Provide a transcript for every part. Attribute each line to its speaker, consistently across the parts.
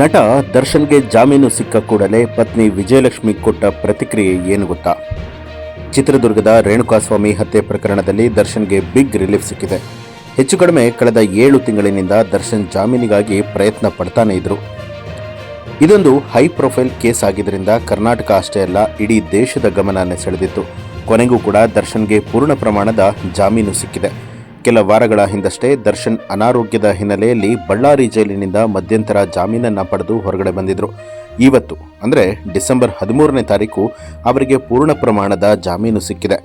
Speaker 1: ನಟ ದರ್ಶನ್ಗೆ ಜಾಮೀನು ಸಿಕ್ಕ ಕೂಡಲೇ ಪತ್ನಿ ವಿಜಯಲಕ್ಷ್ಮಿ ಕೊಟ್ಟ ಪ್ರತಿಕ್ರಿಯೆ ಏನು ಗೊತ್ತಾ? ಚಿತ್ರದುರ್ಗದ ರೇಣುಕಾಸ್ವಾಮಿ ಹತ್ಯೆ ಪ್ರಕರಣದಲ್ಲಿ ದರ್ಶನ್ಗೆ ಬಿಗ್ ರಿಲೀಫ್ ಸಿಕ್ಕಿದೆ. ಹೆಚ್ಚು ಕಡಿಮೆ ಕಳೆದ ಏಳು ತಿಂಗಳಿನಿಂದ ದರ್ಶನ್ ಜಾಮೀನಿಗಾಗಿ ಪ್ರಯತ್ನ ಪಡ್ತಾನೆ ಇದ್ರು. ಇದೊಂದು ಹೈ ಪ್ರೊಫೈಲ್ ಕೇಸ್ ಆಗಿದ್ದರಿಂದ ಕರ್ನಾಟಕ ಅಷ್ಟೇ ಅಲ್ಲ, ಇಡೀ ದೇಶದ ಗಮನ ಸೆಳೆದಿತ್ತು. ಕೊನೆಗೂ ಕೂಡ ದರ್ಶನ್ಗೆ ಪೂರ್ಣ ಪ್ರಮಾಣದ ಜಾಮೀನು ಸಿಕ್ಕಿದೆ. ಕೆಲ ವಾರಗಳ ಹಿಂದಷ್ಟೇ ದರ್ಶನ್ ಅನಾರೋಗ್ಯದ ಹಿನ್ನೆಲೆಯಲ್ಲಿ ಬಳ್ಳಾರಿ ಜೈಲಿನಿಂದ ಮಧ್ಯಂತರ ಜಾಮೀನನ್ನು ಪಡೆದು ಹೊರಗಡೆ ಬಂದಿದ್ದರು ಇವತ್ತು, ಅಂದರೆ ಡಿಸೆಂಬರ್ ಹದಿಮೂರನೇ ತಾರೀಕು, ಅವರಿಗೆ ಪೂರ್ಣ ಪ್ರಮಾಣದ ಜಾಮೀನು ಸಿಕ್ಕಿದೆ.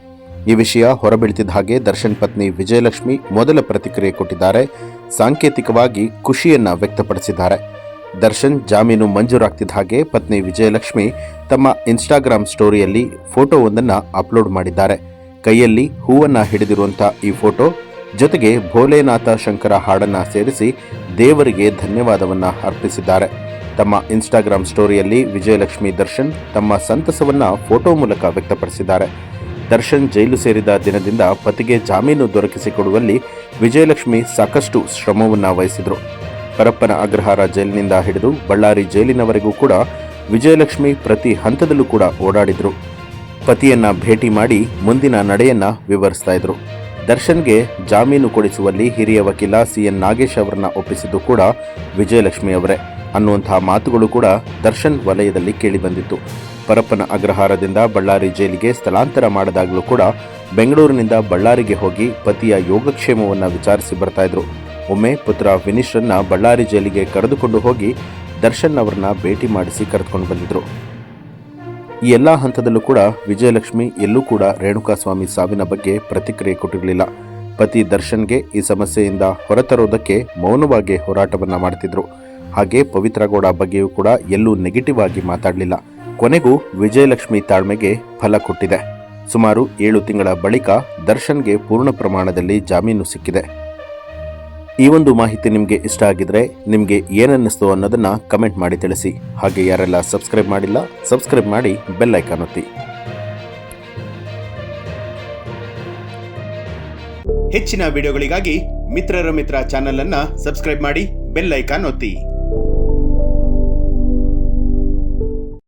Speaker 1: ಈ ವಿಷಯ ಹೊರಬೀಳ್ತಿದ್ದ ಹಾಗೆ ದರ್ಶನ್ ಪತ್ನಿ ವಿಜಯಲಕ್ಷ್ಮಿ ಮೊದಲ ಪ್ರತಿಕ್ರಿಯೆ ಕೊಟ್ಟಿದ್ದಾರೆ. ಸಾಂಕೇತಿಕವಾಗಿ ಖುಷಿಯನ್ನು ವ್ಯಕ್ತಪಡಿಸಿದ್ದಾರೆ. ದರ್ಶನ್ ಜಾಮೀನು ಮಂಜೂರಾಗ್ತಿದ್ದ ಹಾಗೆ ಪತ್ನಿ ವಿಜಯಲಕ್ಷ್ಮಿ ತಮ್ಮ ಇನ್ಸ್ಟಾಗ್ರಾಮ್ ಸ್ಟೋರಿಯಲ್ಲಿ ಫೋಟೋವೊಂದನ್ನು ಅಪ್ಲೋಡ್ ಮಾಡಿದ್ದಾರೆ. ಕೈಯಲ್ಲಿ ಹೂವನ್ನು ಹಿಡಿದಿರುವಂಥ ಈ ಫೋಟೋ ಜೊತೆಗೆ ಭೋಲೆನಾಥ ಶಂಕರ ಹಾಡನ್ನ ಸೇರಿಸಿ ದೇವರಿಗೆ ಧನ್ಯವಾದವನ್ನ ಅರ್ಪಿಸಿದ್ದಾರೆ. ತಮ್ಮ ಇನ್ಸ್ಟಾಗ್ರಾಮ್ ಸ್ಟೋರಿಯಲ್ಲಿ ವಿಜಯಲಕ್ಷ್ಮಿ ದರ್ಶನ್ ತಮ್ಮ ಸಂತಸವನ್ನ ಫೋಟೋ ಮೂಲಕ ವ್ಯಕ್ತಪಡಿಸಿದ್ದಾರೆ. ದರ್ಶನ್ ಜೈಲು ಸೇರಿದ ದಿನದಿಂದ ಪತಿಗೆ ಜಾಮೀನು ದೊರಕಿಸಿಕೊಡುವಲ್ಲಿ ವಿಜಯಲಕ್ಷ್ಮಿ ಸಾಕಷ್ಟು ಶ್ರಮವನ್ನ ವಹಿಸಿದರು. ಪರಪ್ಪನ ಅಗ್ರಹಾರ ಜೈಲಿನಿಂದ ಹಿಡಿದು ಬಳ್ಳಾರಿ ಜೈಲಿನವರೆಗೂ ಕೂಡ ವಿಜಯಲಕ್ಷ್ಮಿ ಪ್ರತಿ ಹಂತದಲ್ಲೂ ಕೂಡ ಓಡಾಡಿದರು. ಪತಿಯನ್ನ ಭೇಟಿ ಮಾಡಿ ಮುಂದಿನ ನಡೆಯನ್ನ ವಿವರಿಸ್ತಾ ಇದ್ರು. ದರ್ಶನ್ಗೆ ಜಾಮೀನು ಕೊಡಿಸುವಲ್ಲಿ ಹಿರಿಯ ವಕೀಲ ಸಿ ಎನ್ ನಾಗೇಶ್ ಅವರನ್ನ ಒಪ್ಪಿಸಿದ್ದು ಕೂಡ ವಿಜಯಲಕ್ಷ್ಮಿ ಅವರೇ. ಅನ್ನುವಂತಹ ಮಾತುಗಳು ಕೂಡ ದರ್ಶನ್ ವಲಯದಲ್ಲಿ ಕೇಳಿಬಂದಿತ್ತು. ಪರಪ್ಪನ ಅಗ್ರಹಾರದಿಂದ ಬಳ್ಳಾರಿ ಜೈಲಿಗೆ ಸ್ಥಳಾಂತರ ಮಾಡಿದಾಗಲೂ ಕೂಡ ಬೆಂಗಳೂರಿನಿಂದ ಬಳ್ಳಾರಿಗೆ ಹೋಗಿ ಪತಿಯ ಯೋಗಕ್ಷೇಮವನ್ನು ವಿಚಾರಿಸಿ ಬರ್ತಾ ಇದ್ರು. ಒಮ್ಮೆ ಪುತ್ರ ವಿನೀಶ್ರನ್ನ ಬಳ್ಳಾರಿ ಜೈಲಿಗೆ ಕರೆದುಕೊಂಡು ಹೋಗಿ ದರ್ಶನ್ ಅವರನ್ನ ಭೇಟಿ ಮಾಡಿಸಿ ಕರೆದುಕೊಂಡು ಬಂದಿದ್ರು. ಈ ಎಲ್ಲ ಹಂತದಲ್ಲೂ ಕೂಡ ವಿಜಯಲಕ್ಷ್ಮಿ ಎಲ್ಲೂ ಕೂಡ ರೇಣುಕಾಸ್ವಾಮಿ ಸಾವಿನ ಬಗ್ಗೆ ಪ್ರತಿಕ್ರಿಯೆ ಕೊಟ್ಟಿರಲಿಲ್ಲ. ಪತಿ ದರ್ಶನ್ಗೆ ಈ ಸಮಸ್ಯೆಯಿಂದ ಹೊರತರೋದಕ್ಕೆ ಮೌನವಾಗಿ ಹೋರಾಟವನ್ನ ಮಾಡ್ತಿದ್ರು. ಹಾಗೆ ಪವಿತ್ರಗೌಡ ಬಗ್ಗೆಯೂ ಕೂಡ ಎಲ್ಲೂ ನೆಗೆಟಿವ್ ಆಗಿ ಮಾತಾಡಲಿಲ್ಲ. ಕೊನೆಗೂ ವಿಜಯಲಕ್ಷ್ಮಿ ತಾಳ್ಮೆಗೆ ಫಲ ಕೊಟ್ಟಿದೆ. ಸುಮಾರು ಏಳು ತಿಂಗಳ ಬಳಿಕ ದರ್ಶನ್ಗೆ ಪೂರ್ಣ ಪ್ರಮಾಣದಲ್ಲಿ ಜಾಮೀನು ಸಿಕ್ಕಿದೆ. ಈ ಒಂದು ಮಾಹಿತಿ ನಿಮಗೆ ಇಷ್ಟ ಆಗಿದ್ರೆ ನಿಮಗೆ ಏನನ್ನಿಸ್ತು ಅನ್ನೋದನ್ನ ಕಮೆಂಟ್ ಮಾಡಿ ತಿಳಿಸಿ. ಹಾಗೆ ಯಾರೆಲ್ಲ ಸಬ್ಸ್ಕ್ರೈಬ್ ಮಾಡಿಲ್ಲ, ಸಬ್ಸ್ಕ್ರೈಬ್ ಮಾಡಿ ಬೆಲ್ ಐಕಾನ್ ಒತ್ತಿ.
Speaker 2: ಹೆಚ್ಚಿನ ವಿಡಿಯೋಗಳಿಗಾಗಿ ಮಿತ್ರರ ಮಿತ್ರ ಚಾನೆಲ್ ಅನ್ನ ಸಬ್ಸ್ಕ್ರೈಬ್ ಮಾಡಿ ಬೆಲ್ ಐಕಾನ್ ಒತ್ತಿ.